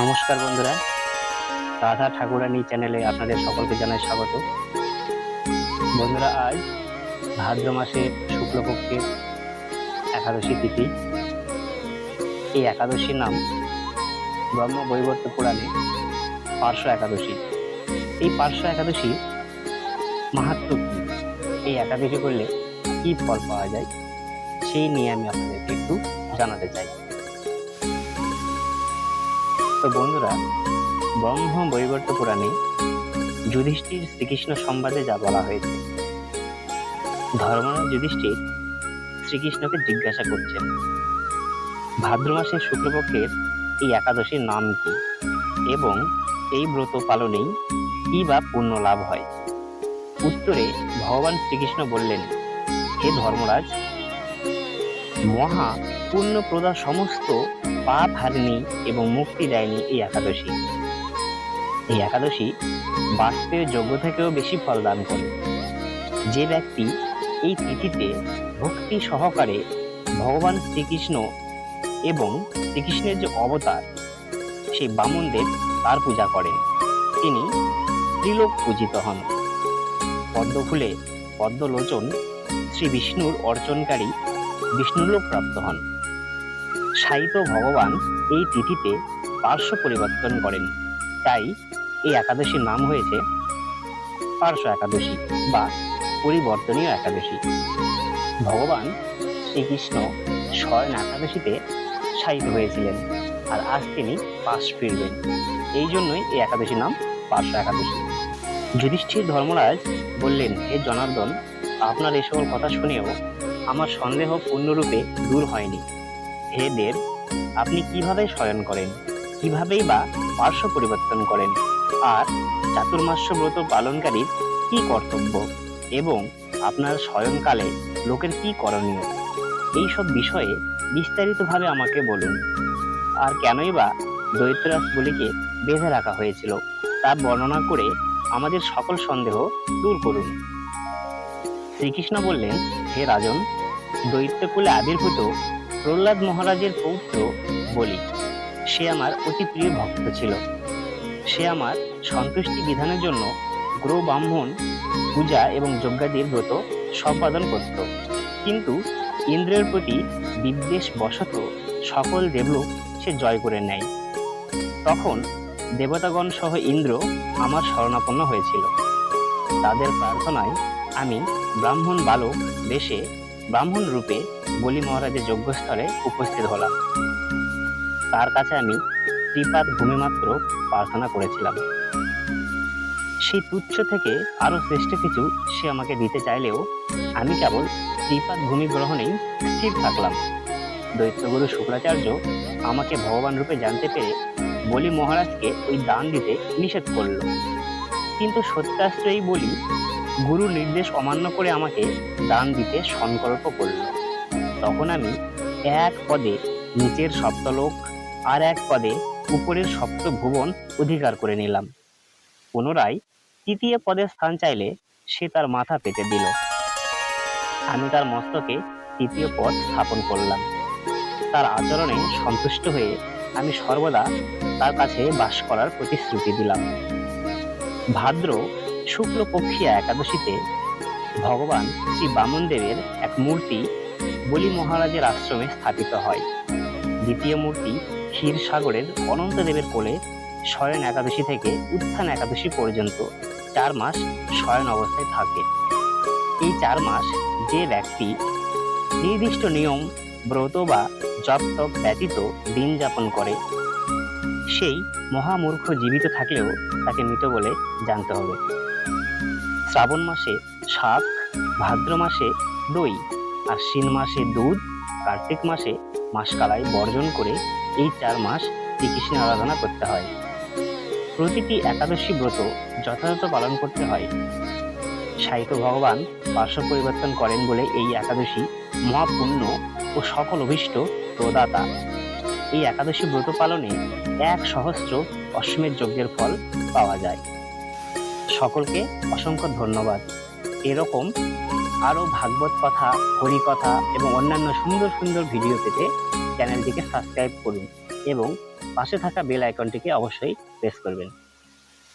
নমস্কার বন্ধুরা, রাধা ঠাকুরানী চ্যানেলে আপনাদের সকলকে জানাই স্বাগত। বন্ধুরা, আজ ভাদ্র মাসের শুক্লপক্ষের একাদশী তিথি। এই একাদশীর নাম ব্রহ্ম বৈবর্ত পুরাণে পার্শ্ব একাদশী। এই পার্শ্ব একাদশী মাহাত্ম এই একাদশী করলে কি ফল পাওয়া যায়? সেই নিয়ে আমি আপনাদেরকে একটু জানাতে চাই। তো বন্ধুরা ব্রহ্ম বৈবর্ত পুরাণে যুধিষ্ঠির শ্রীকৃষ্ণ সংবাদে যা বলা হয়েছে ধর্মরাজ যুধিষ্ঠির শ্রীকৃষ্ণকে জিজ্ঞাসা করছেন। ভাদ্র মাসের শুক্লপক্ষের এই একাদশীর নাম কি? এবং এই ব্রত পালনেই কি বা পুণ্য লাভ হয়? উত্তরে ভগবান শ্রীকৃষ্ণ বললেন, হে ধর্মরাজ, মহা পুণ্যপ্রদা সমস্ত পাপ হারিনি এবং মুক্তি দেয়নি এই একাদশী। এই একাদশী বাস্তবের যোগ্য থেকেও বেশি ফল দান করে। যে ব্যক্তি এই তিথিতে ভক্তি সহকারে ভগবান শ্রীকৃষ্ণ এবং শ্রীকৃষ্ণের যে অবতার, সেই বামনদেব তার পূজা করেন। তিনি ত্রিলোক পূজিত হন। পদ্মফুলে পদ্মলোচন শ্রী বিষ্ণুর অর্চনকারী বিষ্ণুলোক প্রাপ্ত হন। সাহিত্য ভগবান এই তিথিতে পার্শ্ব পরিবর্তন করেন। তাই এই একাদশীর নাম হয়েছে পার্শ্ব একাদশী বা পরিবর্তনীয় একাদশী। ভগবান শ্রীকৃষ্ণ শয়ন একাদশীতে শায়িত হয়েছিলেন আর আজ তিনি পাশ ফিরবেন। এই জন্যই এই একাদশীর নাম পার্শ্ব একাদশী। যুধিষ্ঠির ধর্মরাজ বললেন, হে জনার্দন, আপনার এই সকল কথা শুনেও আমার সন্দেহ পূর্ণরূপে দূর হয়নি। দেব আপনি কীভাবে শয়ন করেন? কিভাবেই বা পার্শ্ব পরিবর্তন করেন? আর চাতুর্মাস্য ব্রত পালনকারীর কি কর্তব্য? এবং আপনার শয়নকালে লোকের কি করণীয়? এই সব বিষয়ে বিস্তারিতভাবে আমাকে বলুন। আর কেনই বা দৈত্যরাজ বলিকে বেঁধে রাখা হয়েছিল, তা বর্ণনা করে আমাদের সকল সন্দেহ দূর করুন। শ্রীকৃষ্ণ বললেন, হে রাজন, দৈত্যকুলে আবির্ভূত প্রহ্লাদ মহারাজের পৌত্র বলি, সে আমার অতি প্রিয় ভক্ত ছিল। সে আমার সন্তুষ্টি বিধানের জন্য গ্রহ ব্রাহ্মণ, পূজা এবং যজ্ঞাদির ব্রত সম্পাদন করত। কিন্তু ইন্দ্রের প্রতি বিদ্বেষ বশত সকল দেবলোক সে জয় করে নেয়। তখন দেবতাগণ সহ ইন্দ্র আমার শরণাপন্ন হয়েছিল। তাদের প্রার্থনায় আমি ব্রাহ্মণ বালক দেশে ব্রাহ্মণ রূপে বলি মহারাজের যজ্ঞস্থলে উপস্থিত হলাম। তার কাছে আমি ত্রিপাদ ভূমি মাত্র প্রার্থনা করেছিলাম। সেই তুচ্ছ থেকে আরও শ্রেষ্ঠ কিছু সে আমাকে দিতে চাইলেও আমি কেবল ত্রিপাদ ভূমি গ্রহণেই স্থির থাকলাম। দৈত্যগুরু শুক্রাচার্য আমাকে ভগবান রূপে জানতে পেরে বলি মহারাজকে ওই দান দিতে নিষেধ করল। কিন্তু সত্যাশ্রয়ী বলি গুরু নির্দেশ অমান্য করে আমাকে দান দিতে সংকল্প করল। তখন আমি এক পদে নিচের সপ্তলোক আর এক পদে উপরের সপ্ত ভুবন অধিকার করে নিলাম। পুনরায় তৃতীয় পদে স্থান চাইলে সে তার মাথা পেতে দিল। আমি তার মস্তকে তৃতীয় পদ স্থাপন করলাম। তার আচরণে সন্তুষ্ট হয়ে আমি সর্বদা তার কাছে বাস করার প্রতিশ্রুতি দিলাম। ভাদ্র শুক্লপক্ষিয়া একাদশীতে ভগবান শ্রী বামনদেবের এক মূর্তি বলি মহারাজের আশ্রমে স্থাপিত হয়। দ্বিতীয় মূর্তি ক্ষীরসাগরের অনন্তদেবের কোলে শয়ন একাদশী থেকে উত্থান একাদশী পর্যন্ত চার মাস শয়ন অবস্থায় থাকে। এই চার মাস যে ব্যক্তি নির্দিষ্ট নিয়ম, ব্রত বা জপ তপ ব্যতীত দিন যাপন করে, সেই মহামূর্খ জীবিত থাকলেও তাকে মৃত বলে জানতে হবে। শ্রাবণ মাসে শাক, ভাদ্র মাসে দই আশ্বিন মাসে দুধ, কার্তিক মাসে মাসকালাই বর্জন করে এই চার মাস শ্রীকৃষ্ণের আরাধনা করতে হয়। প্রতিটি একাদশী ব্রত যথাযথ পালন করতে হয়। সাহিত্য ভগবান পার্শ্ব পরিবর্তন করেন বলে এই একাদশী মহাপুণ্য ও সকল অভিষ্ট প্রদাতা। এই একাদশী ব্রত পালনে এক সহস্র অশ্বমেধ যজ্ঞের ফল পাওয়া যায়। সকলকে অসংখ্য ধন্যবাদ। এরকম আরও ভাগবত কথা হরিকথা এবং অন্যান্য সুন্দর সুন্দর ভিডিও পেতে চ্যানেলটিকে সাবস্ক্রাইব করুন এবং পাশে থাকা বেল আইকনটিকে অবশ্যই প্রেস করবেন।